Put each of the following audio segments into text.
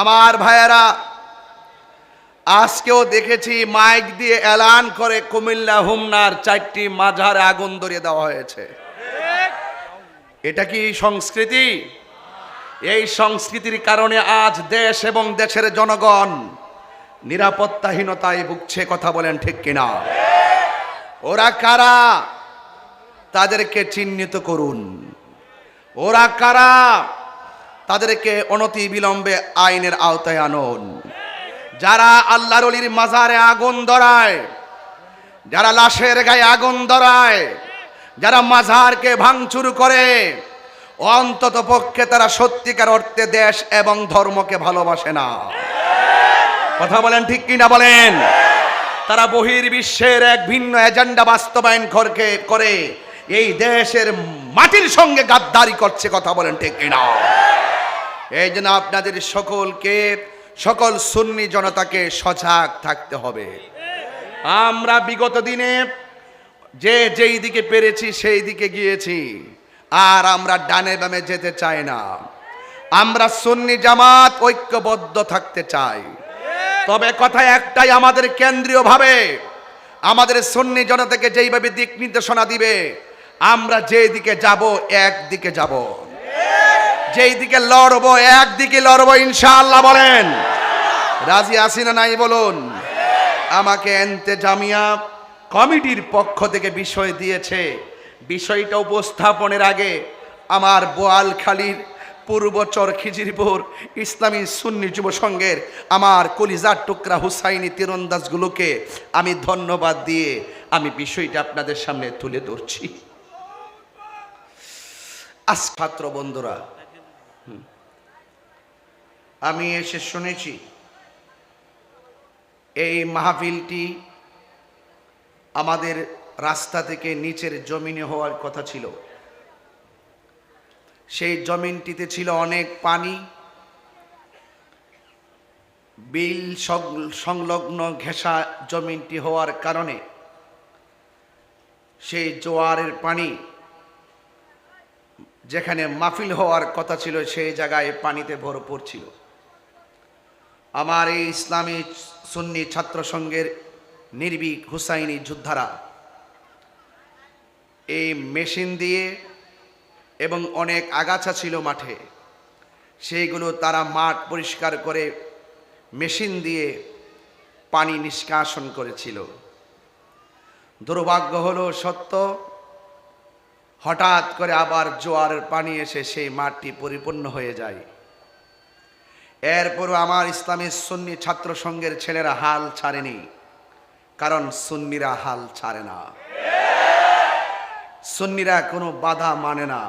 আমার ভাইয়েরা, আজকেও দেখেছি মাইক দিয়ে এলান করে কুমিল্লা হুমনার চারটি মাঝারে আগুন ধরিয়ে দেওয়া হয়েছে। এটা কি সংস্কৃতি? এই সংস্কৃতির কারণে আজ দেশ এবং দেশের জনগণ নিরাপত্তাহীনতায় ভুগছে, কথা বলেন ঠিক কিনা? ওরা কারা? তাদেরকে চিহ্নিত করুন। ওরা কারা? তাদেরকে অনতি বিলম্বে আইনের আওতায় আনুন। যারা আল্লাহর অলির মাজারে আগুন ধরায়, যারা লাশের গায়ে আগুন ধরায়, যারা মাজারকে ভাঙচুর করে, অন্তত পক্ষে তারা সত্যিকার অর্থে দেশ এবং ধর্মকে ভালোবাসে না। কথা বলেন ঠিক কিনা বলেন? তারা বহির্বিশ্বের এক ভিন্ন এজেন্ডা বাস্তবায়ন করকে, করে এই দেশের মাটির সঙ্গে গাদ্দারি করছে, কথা বলেন ঠিক কিনা এই জন্য আপনাদের সকলকে, সকল সুন্নি জনতাকে সজাগ থাকতে হবে। আমরা বিগত দিনে যে যেই দিকে পেরেছি, সেই দিকে গিয়েছি। আর আমরা ডানে বামে যেতে চাই না। আমরা সুন্নি জামাত ঐক্যবদ্ধ থাকতে চাই। তবে কথা একটাই, আমাদের কেন্দ্রীয়ভাবে আমাদের সুন্নি জনতাকে যেইভাবে দিক নির্দেশনা দিবে, আমরা যেই দিকে যাব, একদিকে যাব। যেই দিকে লড়বো, একদিকে লড়বো, ইনশাআল্লাহ বলেন। রাজি আসিনা নাই বলুন? আমাকে এনতে জামিয়া কমিটির পক্ষ থেকে বিষয় দিয়েছে। বিষয়টা উপস্থাপনের আগে আমার বোয়ালখালীর পূর্ব চর খিজিরপুর ইসলামী সুন্নি যুব সংঘের আমার কলিজার টুকরা হুসাইনি তীরন্দাজগুলোকে আমি ধন্যবাদ দিয়ে আমি বিষয়টা আপনাদের সামনে তুলে ধরছি। আজ ছাত্র বন্ধুরা। আমি এসে শুনেছি, এই মাহফিলটি আমাদের রাস্তা থেকে নিচের জমিনে হওয়ার কথা ছিল। সেই জমিনটিতে ছিল অনেক পানি, বিল সংলগ্ন ঘেঁষা জমিনটি হওয়ার কারণে সেই জোয়ারের পানি, যেখানে মাহফিল হওয়ার কথা ছিল, সেই জায়গায় পানিতে ভরপুর ছিল। আমার এই ইসলামী সুন্নি ছাত্র সংঘের হুসাইনি যোদ্ধারা, এই মেশিন দিয়ে এবং অনেক আগাছা ছিল মাঠে, সেইগুলো তারা মাঠ পরিষ্কার করে মেশিন দিয়ে পানি নিষ্কাশন করেছিল। দুর্ভাগ্য হলো সত্য, হঠাৎ করে আবার জোয়ারের পানি এসে সেই মাঠটি পরিপূর্ণ হয়ে যায়। এরপরও আমার ইসলামী সুন্নি ছাত্র সংঘের ছেলেরা হাল ছাড়েনি, কারণ সুন্নিরা হাল ছাড়ে না। সুন্নিরা কোনো বাধা মানে না।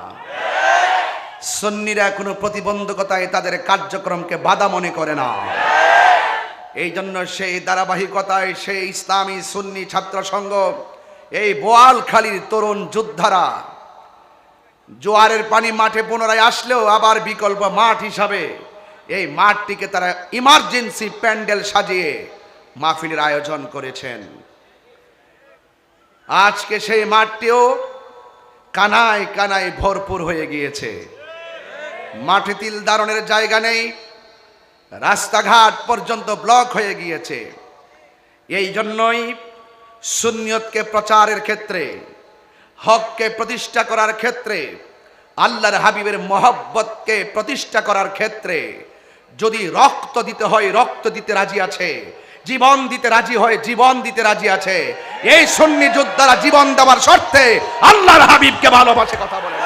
সুন্নিরা কোনো প্রতিবন্ধকতায় তাদের কার্যক্রমকে বাধা মনে করে না। এই জন্য সেই ধারাবাহিকতায় সেই ইসলামী সুন্নি ছাত্র সংঘ এই বোয়ালখালীর তরুণ যোদ্ধারা জোয়ারের পানি মাঠে পুনরায় আসলেও আবার বিকল্প মাঠ হিসাবে এই মাঠটিকে তারা ইমার্জেন্সি প্যান্ডেল সাজিয়ে মাহফিলের আয়োজন করেছেন। আজকে সেই মাঠটিও কানায় কানায় ভরপুর হয়ে গিয়েছে। মাঠে তিল দারণের জায়গা নেই, রাস্তাঘাট পর্যন্ত ব্লক হয়ে গিয়েছে। এই জন্যই সুন্নিয়তকে প্রচারের ক্ষেত্রে, হককে প্রতিষ্ঠা করার ক্ষেত্রে, আল্লাহর হাবিবের মহব্বতকে প্রতিষ্ঠা করার ক্ষেত্রে যদি রক্ত দিতে হয়, রক্ত দিতে রাজি আছে। জীবন দিতে রাজি হয়, জীবন দিতে রাজি আছে। এই সুন্নি যোদ্ধারা জীবন দেওয়ার শর্তে আল্লাহর হাবিবকে ভালোবাসে কথা বলে।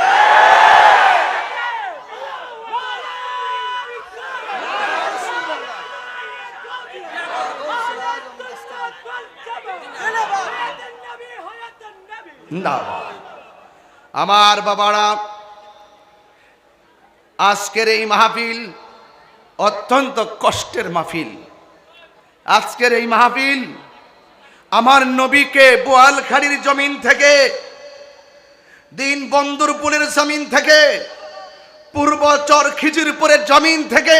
না। আমার বাবারা, আজকের এই মাহফিল অত্যন্ত কষ্টের মাহফিল। আজকের এই মাহফিল আমার নবীকে বোয়ালখাড়ির জমিন থেকে, দিন বন্দরপুরের জমিন থেকে, পূর্ব চর খিজিরপুরের জমিন থেকে,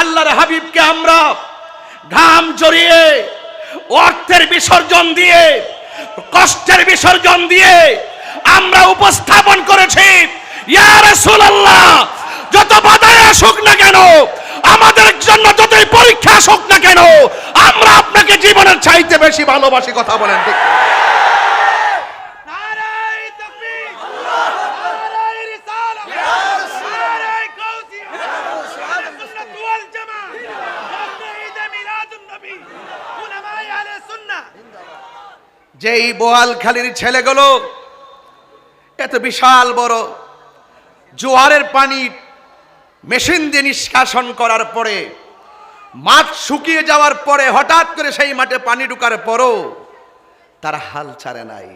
আল্লাহর হাবিবকে আমরা ঘাম জড়িয়ে, অর্থের বিসর্জন দিয়ে, কষ্টের বিসর্জন দিয়ে আমরা উপস্থাপন করেছি। ইয়া রাসূলুল্লাহ যত বাধায় আসুক না কেন আমাদের জন্য যতই পরীক্ষা আসুক না কেন আমরা আপনাকে জীবনের চাইতে বেশি ভালোবাসি কথা বলেন ঠিক যেই বোয়ালখালীর ছেলেগুলো এত বিশাল বড় জোয়ারের পানি মেশিন দিয়ে নিষ্কাশন করার পরে, মাঠ শুকিয়ে যাওয়ার পরে হঠাৎ করে সেই মাঠে পানি ঢুকার পরও তার হাল ছাড়ে নাই।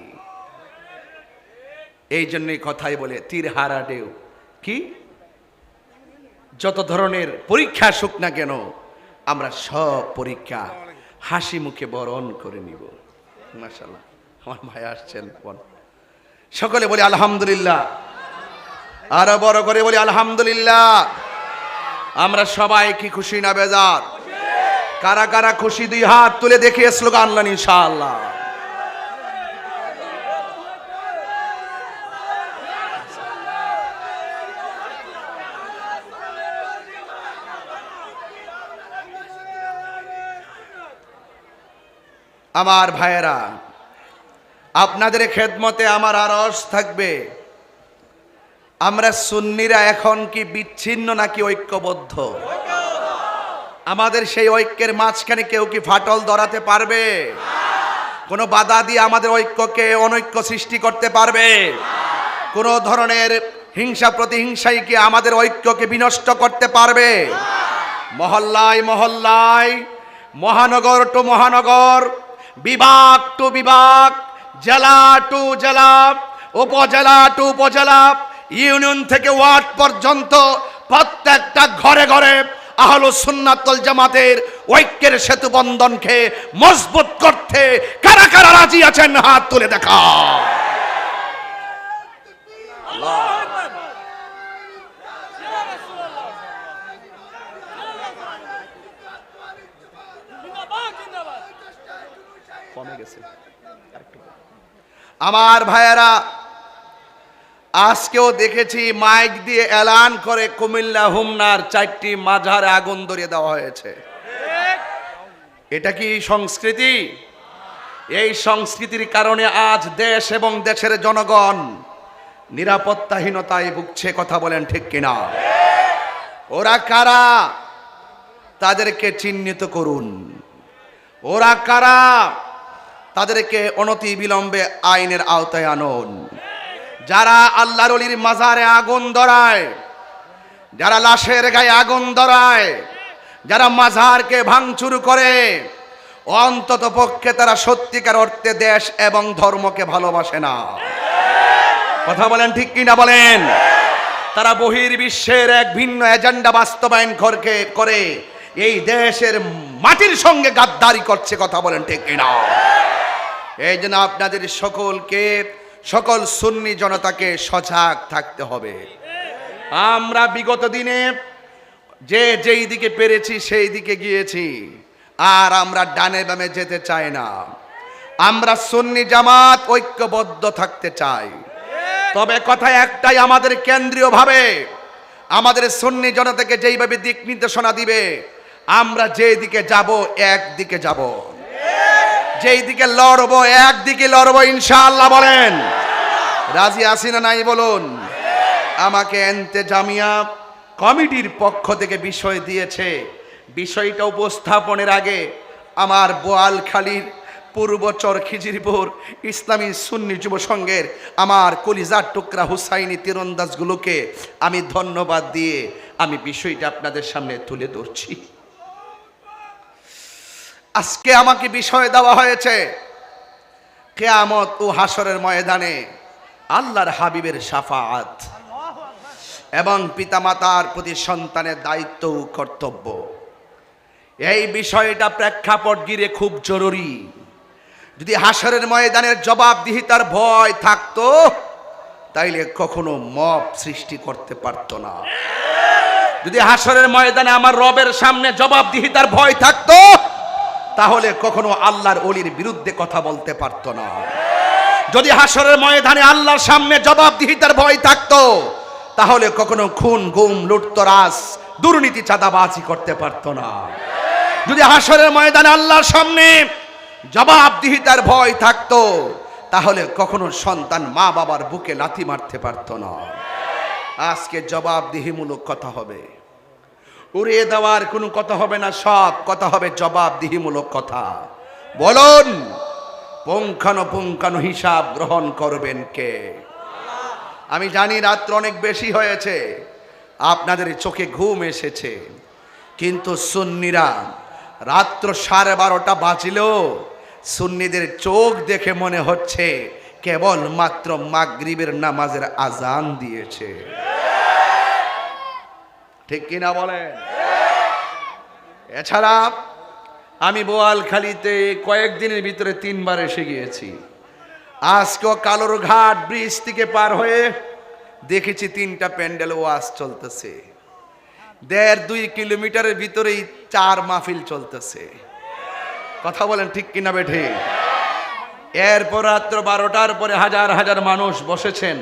এই জন্যই কথাই বলে, তীর হারা ঢেউ। কি? যত ধরনের পরীক্ষা আসুক না কেন, আমরা সব পরীক্ষা হাসি মুখে বরণ করে নিব। মাশাল্লাহ আমার ভাই আসছেন সকলে বলি, আলহামদুলিল্লাহ। আরও বড় করে বলি, আলহামদুলিল্লাহ। আমরা সবাই কি খুশি না বেজার? কারা কারা খুশি, দুই হাত তুলে দেখে স্লোগান আনলেন, ইনশাআল্লাহ। আমার ভাইয়েরা, আপনাদের খেদমতে আমার আরস থাকবে। আমরা সুন্নিরা এখন কি বিচ্ছিন্ন নাকি ঐক্যবদ্ধ? আমাদের সেই ঐক্যের মাঝখানে কেউ কি ফাটল ধরাতে পারবে? কোনো বাধা দিয়ে আমাদের ঐক্যকে অনৈক্য সৃষ্টি করতে পারবে? কোনো ধরনের হিংসা প্রতিহিংসাই কি আমাদের ঐক্যকে বিনষ্ট করতে পারবে? মহল্লায় মহল্লায়, মহানগর টু মহানগর, বিভাগ টু বিভাগ, জেলা টু জেলা, উপজেলা টু উপজেলা ইউনিয়ন থেকে ওয়ার্ড পর্যন্ত প্রত্যেকটা ঘরে ঘরে আহলো সুন্নাতল জামাতের ঐক্যের সেতু বন্ধনকে মজবুত করতে কারা কারা রাজি আছেন হাত তুলে দেখা। কমে গেছে। আমার ভাইয়েরা আজকেও দেখেছি মাইক দিয়ে এলান করে কুমিল্লা হুমনার চারটি মাঝারে আগুন ধরিয়ে দেওয়া হয়েছে। এটা কি সংস্কৃতি? এই সংস্কৃতির কারণে আজ দেশ এবং দেশের জনগণ নিরাপত্তাহীনতায় ভুগছে, কথা বলেন ঠিক কিনা? ওরা কারা? তাদেরকে চিহ্নিত করুন। ওরা কারা? তাদেরকে অনতি বিলম্বে আইনের আওতায় আনুন। যারা আল্লাহর অলির মাজারে আগুন ধরায়, যারা লাশের গায়ে আগুন ধরায়, যারা মাজারকে ভাঙচুর করে, অন্তত পক্ষে তারা সত্যিকার অর্থে দেশ এবং ধর্মকে ভালোবাসে না। কথা বলেন ঠিক কিনা বলেন? তারা বহির বিশ্বের এক ভিন্ন এজেন্ডা বাস্তবায়ন করকে, করে এই দেশের মাটির সঙ্গে গাদ্দারি করছে, কথা বলেন ঠিক কিনা? এই জন্য আপনাদের সকলকে সকল সুন্নি জনতাকে সজাগ থাকতে হবে। আমরা বিগত দিনে যে যেই দিকে পেরেছি সেই দিকে গিয়েছি। আর আমরা ডানে বামে যেতে চাই না। আমরা সুন্নি জামাত ঐক্যবদ্ধ থাকতে চাই। তবে কথা একটাই আমাদের কেন্দ্রীয় ভাবে আমাদের সুন্নি জনতাকে যেইভাবে দিক নির্দেশনা দিবে, আমরা যেই দিকে যাব একদিকে যাব। যেই দিকে লড়বো একদিকে লড়বো, ইনশাআল্লাহ বলেন। রাজি আসি না নাই বলুন? আমাকে এনতে জামিয়া কমিটির পক্ষ থেকে বিষয় দিয়েছে। বিষয়টা উপস্থাপনের আগে আমার বোয়ালখালীর পূর্ব চরখিজিরপুর ইসলামী সুন্নি যুব সংঘের আমার কলিজার টুকরা হুসাইনি তীরন্দাজগুলোকে আমি ধন্যবাদ দিয়ে আমি বিষয়টা আপনাদের সামনে তুলে ধরছি। আজকে আমাকে বিষয় দেওয়া হয়েছে। কেয়ামত ও হাসরের ময়দানে আল্লাহর হাবিবের সাফাত এবং পিতামাতার প্রতি সন্তানের দায়িত্ব ও কর্তব্য। এই বিষয়টা প্রেক্ষাপট গিরে খুব জরুরি। যদি হাসরের ময়দানের জবাবদিহিতার ভয় থাকতো, তাইলে কখনো মপ সৃষ্টি করতে পারতো না। যদি হাসরের ময়দানে আমার রবের সামনে জবাবদিহিতার ভয় থাকতো তাহলে কখনো আল্লাহর অলির বিরুদ্ধে কথা বলতে পারতো না। যদি হাসরের ময়দানে আল্লাহর সামনে জবাবদিহিতার ভয় থাকতো, তাহলে কখনো খুন, গুম লুটতরাস দুর্নীতি, চাঁদাবাজি করতে পারতো না। যদি হাসরের ময়দানে আল্লাহর সামনে জবাবদিহিতার ভয় থাকত, তাহলে কখনো সন্তান মা বাবার বুকে লাথি মারতে পারতো না। আজকে জবাবদিহিমূলক কথা হবে। উড়িয়ে দেওয়ার কোনো কথা হবে না, সব কথা হবে জবাবদিহিমূলক কথা। বলুন, পুঙ্খানুপুঙ্খানু হিসাব গ্রহণ করবেন কে? আমি জানি রাত্র অনেক বেশি হয়েছে, আপনাদের চোখে ঘুম এসেছে, কিন্তু সুন্নিরা রাত্র সাড়ে বারোটা বাজলেও সুন্নিদের চোখ দেখে মনে হচ্ছে কেবল মাত্র মাগরিবের নামাজের আজান দিয়েছে। ঠিক কিনা বলেন? এছাড়া আমি বোয়ালখালীতে কয়েকদিনের ভিতরে তিনবার এসে গিয়েছি। আজকেও কালোর ঘাট ব্রিজ থেকে পার হয়ে দেখেছি তিনটা প্যান্ডেল ওয়াজ চলতেছে। দেড় দুই কিলোমিটারের ভিতরেই চার মাহফিল চলতেছে। কথা বলেন ঠিক কিনা বেঠে? এরপর রাত্র বারোটার পরে হাজার হাজার মানুষ বসেছেন।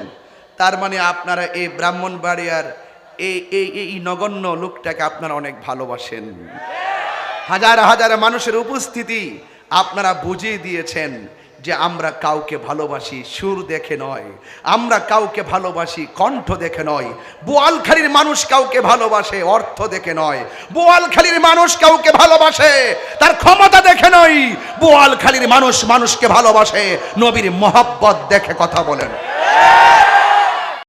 তার মানে আপনারা এই ব্রাহ্মণবাড়িয়ার এই এই নগণ্য লোকটাকে আপনারা অনেক ভালোবাসেন। হাজার হাজার মানুষের উপস্থিতি আপনারা বুঝিয়ে দিয়েছেন যে আমরা কাউকে ভালোবাসি, সুর দেখে নয়। আমরা কাউকে ভালোবাসি, কণ্ঠ দেখে নয়। বোয়ালখালীর মানুষ কাউকে ভালোবাসে, অর্থ দেখে নয়। বোয়ালখালীর মানুষ কাউকে ভালোবাসে, তার ক্ষমতা দেখে নয়। বোয়ালখালীর মানুষ মানুষকে ভালোবাসে, নবীর মহব্বত দেখে কথা বলেন।